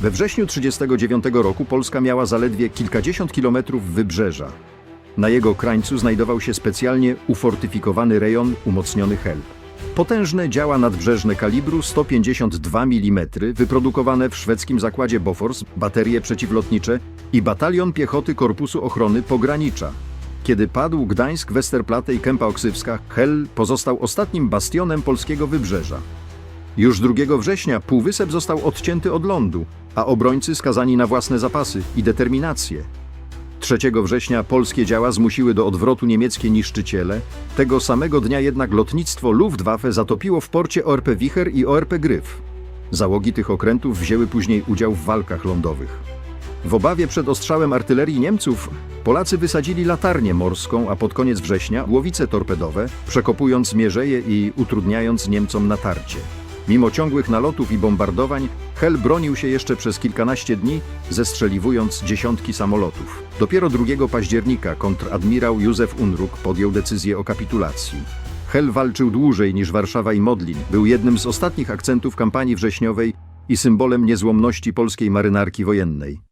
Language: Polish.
We wrześniu 1939 roku Polska miała zaledwie kilkadziesiąt kilometrów wybrzeża. Na jego krańcu znajdował się specjalnie ufortyfikowany rejon umocniony Hel. Potężne działa nadbrzeżne kalibru 152 mm, wyprodukowane w szwedzkim zakładzie Bofors, baterie przeciwlotnicze i batalion piechoty Korpusu Ochrony Pogranicza. Kiedy padł Gdańsk, Westerplatte i Kępa Oksywska, Hel pozostał ostatnim bastionem polskiego wybrzeża. Już 2 września półwysep został odcięty od lądu, a obrońcy skazani na własne zapasy i determinację. 3 września polskie działa zmusiły do odwrotu niemieckie niszczyciele. Tego samego dnia jednak lotnictwo Luftwaffe zatopiło w porcie ORP Wicher i ORP Gryf. Załogi tych okrętów wzięły później udział w walkach lądowych. W obawie przed ostrzałem artylerii Niemców Polacy wysadzili latarnię morską, a pod koniec września głowice torpedowe, przekopując mierzeje i utrudniając Niemcom natarcie. Mimo ciągłych nalotów i bombardowań, Hel bronił się jeszcze przez kilkanaście dni, zestrzeliwując dziesiątki samolotów. Dopiero 2 października kontradmirał Józef Unruk podjął decyzję o kapitulacji. Hel walczył dłużej niż Warszawa i Modlin, był jednym z ostatnich akcentów kampanii wrześniowej i symbolem niezłomności polskiej marynarki wojennej.